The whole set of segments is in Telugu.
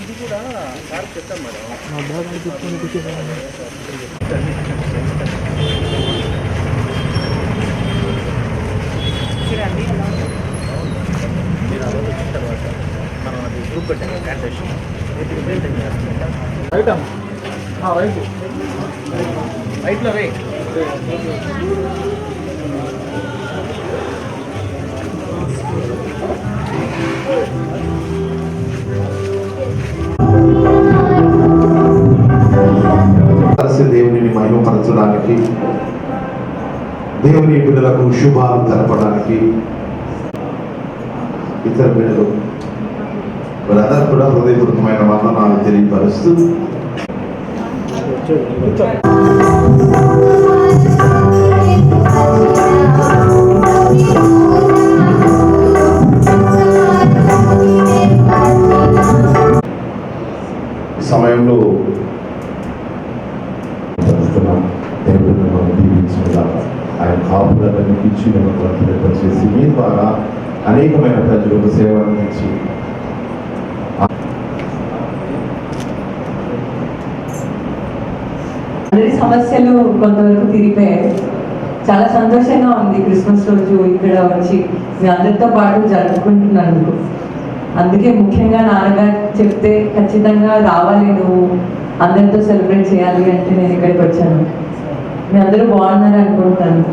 ఇది కూడా సార్ చెప్తాం మేడం మీరు ఆ రోజు వచ్చిన తర్వాత మనం అది గ్రూప్ పెట్టాం కాంటాక్షన్ వీటికి రైట్ రైట్లో రే మీ బిడ్డలకు శుభాలు తెలపడానికి ఇతర బిడ్డలు. వాళ్ళందరూ కూడా హృదయపూర్వకమైన వందనాలు తెలియపరుస్తూ. మీ ద్వారా అనేకమైన ప్రజలకు సేవ అందించి. అందరి సమస్యలు కొంతవరకు తీరిపోయాయి. చాలా సంతోషంగా ఉంది క్రిస్మస్ రోజు ఇక్కడ వచ్చి మీ అందరితో పాటు జరుపుకుంటున్నందుకు. అందుకే ముఖ్యంగా నాన్నగారు చెప్తే ఖచ్చితంగా రావాలి నువ్వు అందరితో సెలబ్రేట్ చేయాలి అంటే నేను ఇక్కడికి వచ్చాను. మీ అందరూ బాగున్నారు అనుకుంటున్నాను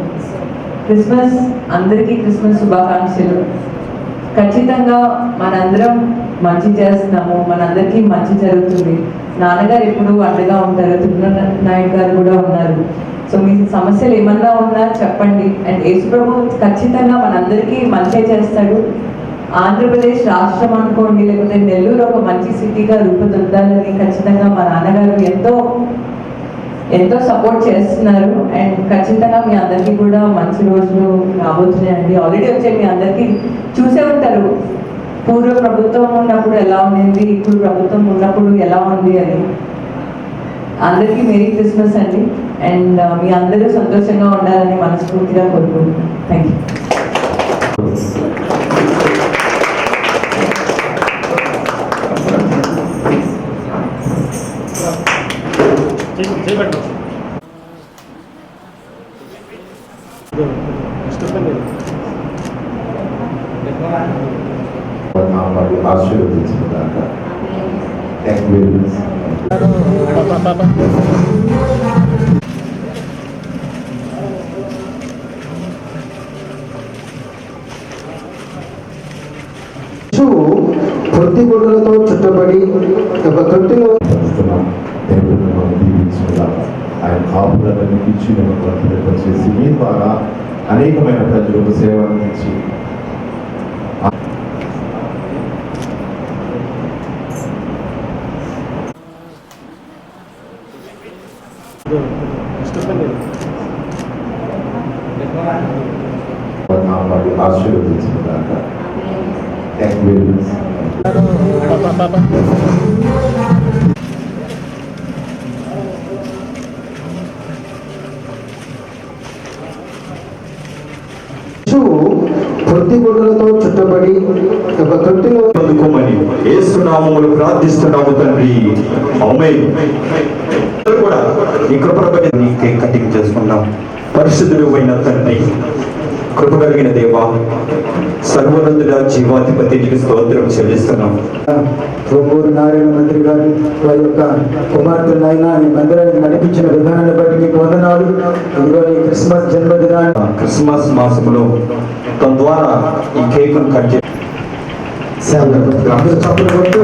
క్రిస్మస్ అందరికీ క్రిస్మస్ శుభాకాంక్షలు. ఖచ్చితంగా మనందరం మంచి చేస్తున్నాము మనందరికీ మంచి జరుగుతుంది. నాన్నగారు ఎప్పుడు అండగా ఉంటారు తిరుమల నాయుడు గారు కూడా ఉన్నారు. సో మీ సమస్యలు ఏమన్నా ఉన్నా చెప్పండి. అండ్ యేసుప్రభు ఖచ్చితంగా మనందరికీ మంచి చేస్తాడు. ఆంధ్రప్రదేశ్ రాష్ట్రం అనుకోండి లేకపోతే నెల్లూరు ఒక మంచి సిటీగా రూపుదిద్దాలని ఖచ్చితంగా మా నాన్నగారు ఎంతో ఎంతో సపోర్ట్ చేస్తున్నారు. అండ్ ఖచ్చితంగా మీ అందరికీ కూడా మంచి రోజులు రాబోతున్నాయండి. ఆల్రెడీ వచ్చే మీ అందరికీ చూసే ఉంటారు. పూర్వ ప్రభుత్వం ఉన్నప్పుడు ఎలా ఉంది ఇప్పుడు ప్రభుత్వం ఉన్నప్పుడు ఎలా ఉంది అని. అందరికీ మెరీ క్రిస్మస్ అండి. అండ్ uh, మీ అందరూ సంతోషంగా ఉండాలని మనస్ఫూర్తిగా కోరుకుంటున్నాను థ్యాంక్ యూ నామాలు ఆశీర్వదించుకున్నాక థ్యాంక్ యూ వెరీ మచ్ శిశువు పొత్తి గుడ్డలతో చుట్టబడి ఒక తొట్టిలో చేస్తున్నాం దేవుడిని మనం దీవించుకుందాం ఆయన కాపులను ఇచ్చి మనం చేసి మీ ద్వారా అనేకమైన ప్రజలకు సేవ అందించి. ఆశీర్వదించిన ఆశీర్వదించుకున్నాక థ్యాంక్ యూ వెరీ మచ్ శిశువు పొత్తి గుడ్డలతో చుట్టబడి ఒక తొట్టిలో పొందుకోమని ఏసునామములు ప్రార్థిస్తున్నాము తండ్రి. కూడా ఈ నీ కేక్ కటింగ్ చేసుకున్నాం పరిశుద్ధుడు అయిన తండ్రి కృప కలిగిన దేవా సర్వనందుడ జీవాధిపతి నీకు స్తోత్రం చెల్లిస్తున్నాం. రొమ్మూరు నారాయణ మంత్రి గారు వారి యొక్క కుమార్తెనైనా ఈ మందిరానికి నడిపించిన విధానాన్ని బట్టి మీకు వందనాలు. ఇదిగో క్రిస్మస్ జన్మదినాన్ని క్రిస్మస్ మాసములో తద్వారా ఈ కేకును కట్ చేసి అందరూ చప్పులు కొడుతూ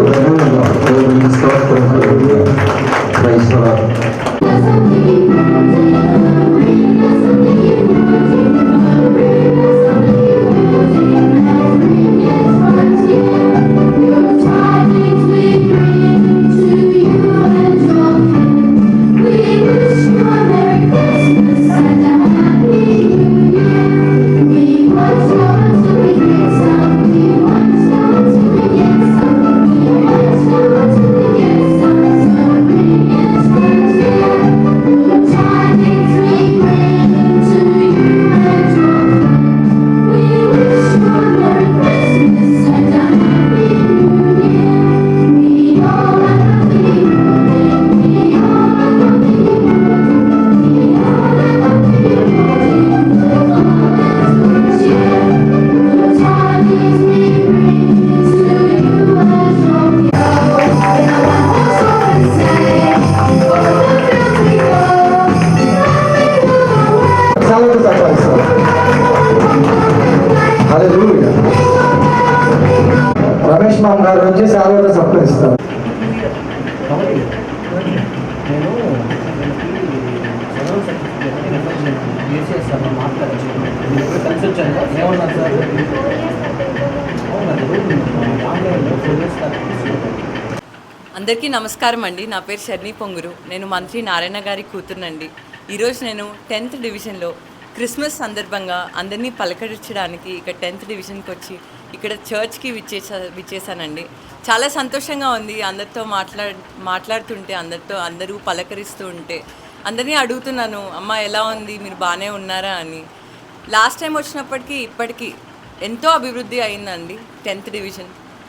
వచ్చాను సార్ అందరికీ నమస్కారం అండి. నా పేరు షర్ణి పొంగురు. నేను మంత్రి నారాయణ గారి కూతురునండి. ఈరోజు నేను టెన్త్ డివిజన్లో క్రిస్మస్ సందర్భంగా అందరినీ పలకరించడానికి ఇక్కడ టెన్త్ డివిజన్కి వచ్చి ఇక్కడ చర్చ్కి విచ్చేసా విచ్చేసానండి. చాలా సంతోషంగా ఉంది అందరితో మాట్లా మాట్లాడుతుంటే అందరితో అందరూ పలకరిస్తూ ఉంటే. అందరినీ అడుగుతున్నాను అమ్మ ఎలా ఉంది? మీరు బాగానే ఉన్నారా? అని. లాస్ట్ టైం వచ్చినప్పటికీ ఇప్పటికీ ఎంతో అభివృద్ధి అయిందండి టెన్త్ డివిజన్.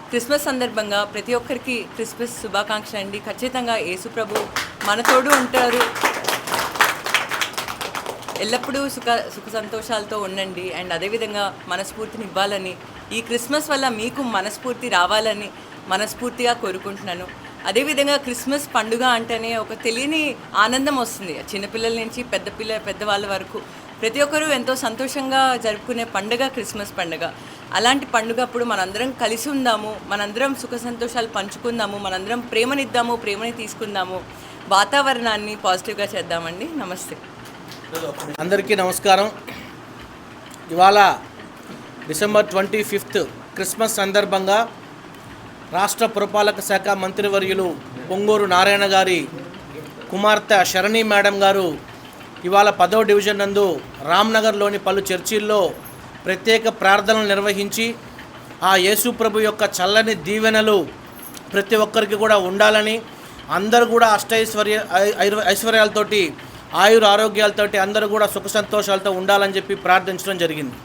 క్రిస్మస్ సందర్భంగా ప్రతి ఒక్కరికి క్రిస్మస్ శుభాకాంక్షలు అండి. ఖచ్చితంగా యేసుప్రభు మనతోడు ఉంటారు. ఎల్లప్పుడూ సుఖ సుఖ సంతోషాలతో ఉండండి. అండ్ అదేవిధంగా మనస్ఫూర్తిని ఇవ్వాలని ఈ క్రిస్మస్ వల్ల మీకు మనస్ఫూర్తి రావాలని మనస్ఫూర్తిగా కోరుకుంటున్నాను. అదేవిధంగా క్రిస్మస్ పండుగ అంటేనే ఒక తెలియని ఆనందం వస్తుంది. చిన్నపిల్లల నుంచి పెద్ద పిల్ల పెద్దవాళ్ళ వరకు ప్రతి ఒక్కరూ ఎంతో సంతోషంగా జరుపుకునే పండుగ క్రిస్మస్ పండుగ. అలాంటి పండుగ అప్పుడు మనందరం కలిసి ఉందాము మనందరం సుఖ సంతోషాలు పంచుకుందాము మనందరం ప్రేమనిద్దాము ప్రేమని తీసుకుందాము. వాతావరణాన్ని పాజిటివ్గా చేద్దామండి. నమస్తే. అందరికీ నమస్కారం. ఇవాళ డిసెంబర్ ట్వంటీ ఫిఫ్త్ క్రిస్మస్ సందర్భంగా రాష్ట్ర పురపాలక శాఖ మంత్రివర్యులు పొంగూరు నారాయణ గారి కుమార్తె శరణి మేడం గారు ఇవాళ పదో డివిజన్ నందు రామ్నగర్లోని పలు చర్చిల్లో ప్రత్యేక ప్రార్థనలు నిర్వహించి ఆ యేసుప్రభు యొక్క చల్లని దీవెనలు ప్రతి ఒక్కరికి కూడా ఉండాలని అందరూ కూడా అష్టైశ్వర్య ఐ- ఐ- ఐశ్వర్యాలతోటి ఆయుర ఆరోగ్యాలతోటి అందరూ కూడా సుఖ సంతోషాలతో ఉండాలని చెప్పి ప్రార్థించడం జరిగింది.